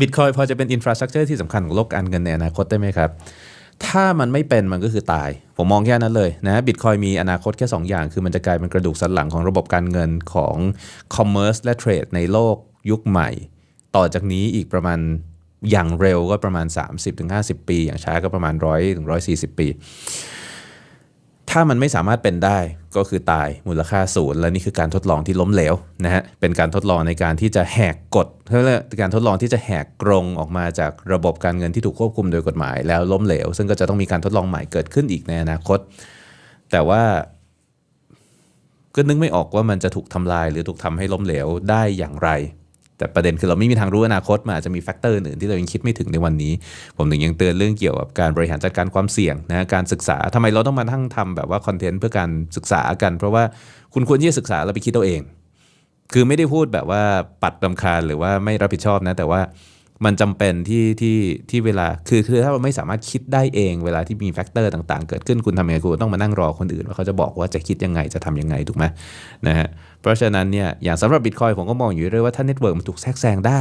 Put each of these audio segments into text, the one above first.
บิตคอยพอจะเป็นอินฟราสตรักเจอร์ที่สำคัญของโลกการเงินในอนาคตได้ไหมครับ ถ้ามันไม่เป็นมันก็คือตาย ผมมองแค่นั้นเลยนะบิตคอยมีอนาคตแค่ 2 อย่าง คือมันจะกลายเป็นกระดูกสันหลังของระบบการเงินของคอมเมอร์สและเทรดในโลกยุคใหม่ ต่อจากนี้อีกประมาณอย่างเร็วก็ประมาณ 30-50 ปี อย่างช้าก็ประมาณ 100-140 ปี ถ้ามันไม่สามารถเป็นได้ก็คือตายมูลค่าศูนย์และนี่คือการทดลองที่ล้มเหลวนะฮะเป็นการทดลองในการที่จะแหกกฎเรียกการทดลองที่จะแหกกรงออกมาจากระบบการเงินที่ถูกควบคุมโดยกฎหมาย แล้วล้มเหลว ซึ่งก็จะต้องมีการทดลองใหม่เกิดขึ้นอีกในอนาคต แต่ว่าก็นึกไม่ออกว่ามันจะถูกทำลายหรือถูกทำให้ล้มเหลวได้อย่างไร แต่ประเด็นคือเราไม่มีทางรู้อนาคตมันอาจจะมีแฟกเตอร์อื่นที่เรายังคิดไม่ถึงในวันนี้ ผมถึงยังเตือนเรื่องเกี่ยวกับการบริหารจัดการความเสี่ยงนะการศึกษาทำไมเราต้องมาทั้งทำแบบว่าคอนเทนต์เพื่อการศึกษากัน เพราะว่าคุณควรที่จะศึกษาแล้วไปคิดเอาเอง คือไม่ได้พูดแบบว่าปัดลำคาญหรือว่าไม่รับผิดชอบนะ แต่ว่ามันจำเป็นที่ที่ที่เวลาคือคือถ้าเราไม่สามารถคิดได้เองเวลาที่มีแฟกเตอร์ต่างๆ เกิดขึ้นคุณทำยังไงคุณต้องมานั่งรอคนอื่นว่าเขาจะบอกว่าจะคิดยังไงจะทำยังไงถูกไหมนะฮะเพราะฉะนั้นเนี่ยอย่างสำหรับบิตคอยผมก็มองอยู่เรื่อยว่าถ้าเน็ตเวิร์กมันถูกแทรกแซงได้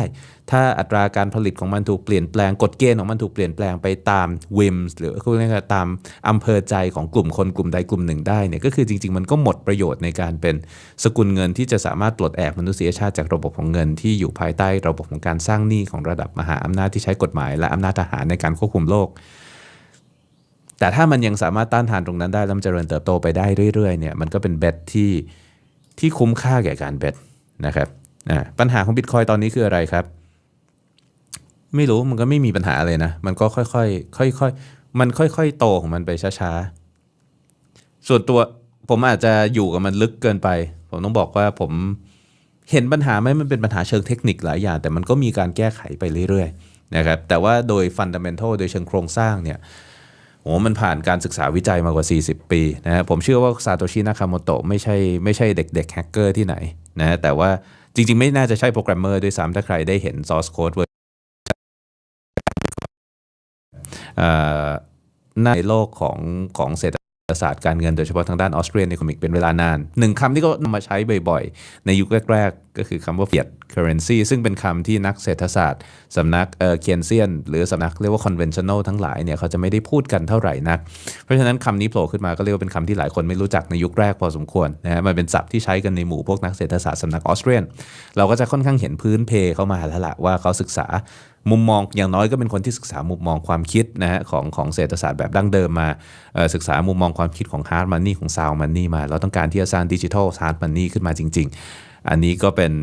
ถ้าอัตราการผลิตของมันถูกเปลี่ยนแปลงกฎเกณฑ์ของมันถูกเปลี่ยนแปลงไปตามวิมหรือเขาเรียกตามอำเภอใจของกลุ่มคนกลุ่มใดกลุ่มหนึ่งได้เนี่ยก็คือจริง ๆ มันก็หมดประโยชน์ในการเป็นสกุลเงินที่จะสามารถปลดแอกมนุษยชาติจากระบบของเงินที่อยู่ภายใต้ระบบของการสร้างหนี้ของระดับมหาอำนาจที่ใช้กฎหมาย และอำนาจทหารในการควบคุมโลกแต่ถ้ามันยังสามารถต้านทานตรงนั้นได้แล้วมันเจริญเติบโตไปได้เรื่อยๆเนี่ยมันก็เป็นเบตที่ ที่คุ้มค่าแก่การเบตนะครับปัญหาของบิตคอยตอนนี้คืออะไรครับ ไม่รู้มันก็ไม่มีปัญหาเลยนะ มันก็ค่อยๆค่อยๆมันค่อยๆโตของมันไปช้าๆ ส่วนตัวผมอาจจะอยู่กับมันลึกเกินไป ผมต้องบอกว่าผมเห็นปัญหาไหมมันเป็นปัญหาเชิงเทคนิคหลายอย่าง แต่มันก็มีการแก้ไขไปเรื่อยๆนะครับแต่ว่าโดยฟันดัมเบลทัลโดยเชิงโครงสร้างเนี่ย โอ้มันผ่านการศึกษาวิจัยมากว่า 40 ปีนะฮะผมเชื่อว่าซาโตชินากาโมโตะไม่ใช่ไม่ใช่เด็กๆแฮกเกอร์ที่ไหนนะแต่ว่าจริงๆ ไม่น่าจะใช่โปรแกรมเมอร์ด้วยซ้ำถ้าใครได้เห็น source code เวอร์ในโลกของของเศรษฐศาสตร์การเงินโดยเฉพาะทางด้านออสเตรียนในคอมิกเป็นเวลานานหนึ่งคำที่ก็นำมาใช้บ่อยๆ ในยุคแรกๆ ก็คือคำว่า fiat currency ซึ่งเป็นคำที่นักเศรษฐศาสตร์สำนักเออเคียนเซียน หรือสำนักเรียกว่า conventional ทั้งหลายเนี่ยเขาจะไม่ได้พูดกันเท่าไหร่นัก เพราะฉะนั้นคำนี้โผล่ขึ้นมาก็เรียกว่าเป็นคำที่หลายคนไม่รู้จักในยุคแรกพอสมควรนะฮะมันเป็นศัพท์ที่ใช้กันในหมู่พวกนักเศรษฐศาสตร์สำนักออสเตรียน เราก็จะค่อนข้างเห็นพื้นเพเข้ามาแล้วละว่าเขาศึกษามุมมองอย่างน้อยก็เป็นคนที่ศึกษามุมมองความคิดนะฮะของของเศรษฐศาสตร์แบบดั้งเดิมมาศึกษามุมมองความคิดของฮาร์ดมันนี่ของซาวมันนี่มา เราต้องการที่จะสร้างดิจิทัลฮาร์ดมันนี่ขึ้นมาจริง ๆอันนี้ก็เป็น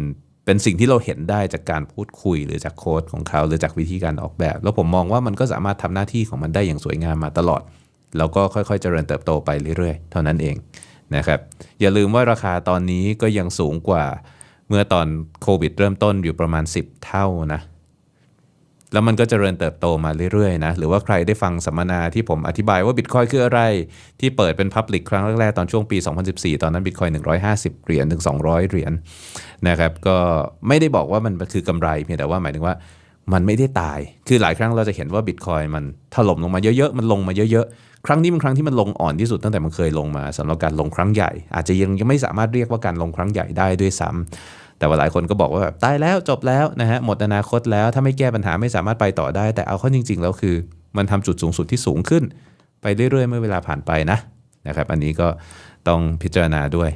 เป็นสิ่งที่เราเห็นได้จากการพูดคุยหรือจากโค้ดของเขาหรือจากวิธีการออกแบบ แล้วผมมองว่ามันก็สามารถทำหน้าที่ของมันได้อย่างสวยงามมาตลอด แล้วก็ค่อยๆเจริญเติบโตไปเรื่อยๆ เท่านั้นเองนะครับอย่าลืมว่าราคาตอนนี้ก็ยังสูงกว่าเมื่อตอนโควิดเริ่มต้นอยู่ประมาณ 10 เท่านะ แล้วมันก็จเจริญเติบโตมาเรื่อยๆนะหรือว่าใครได้ฟังสัมมนาที่ผมอธิบายว่าบิตคอยคืออะไร ที่เปิดเป็นพับลิกครั้งแรกๆ ตอนช่วงปี 2014 ตอนนั้นบิตคอย150 เหรียญถึง 200 เหรียญนะครับก็ไม่ได้บอกว่ามันคือกำไรเพียงแต่ว่าหมายถึงว่ามันไม่ได้ตาย คือหลายครั้งเราจะเห็นว่าบิตคอยมันถล่มลงมาเยอะๆ มันลงมาเยอะๆ ครั้งนี้เป็นครั้งที่มันลงอ่อนที่สุดตั้งแต่มันเคยลงมาสำหรับการลงครั้งใหญ่ อาจจะยังยังไม่สามารถเรียกว่าการลงครั้งใหญ่ได้ด้วยซ้ำ แต่ว่าหลายคนก็บอกว่าแบบตายแล้วจบแล้วนะฮะหมดอนาคตแล้วถ้าไม่แก้ปัญหาไม่สามารถไปต่อได้ แต่เอาเข้าจริง ๆ แล้วคือ มันทำจุดสูงสุดที่สูงขึ้น ไปเรื่อยๆเมื่อเวลาผ่านไปนะนะครับ อันนี้ก็ต้องพิจารณาด้วย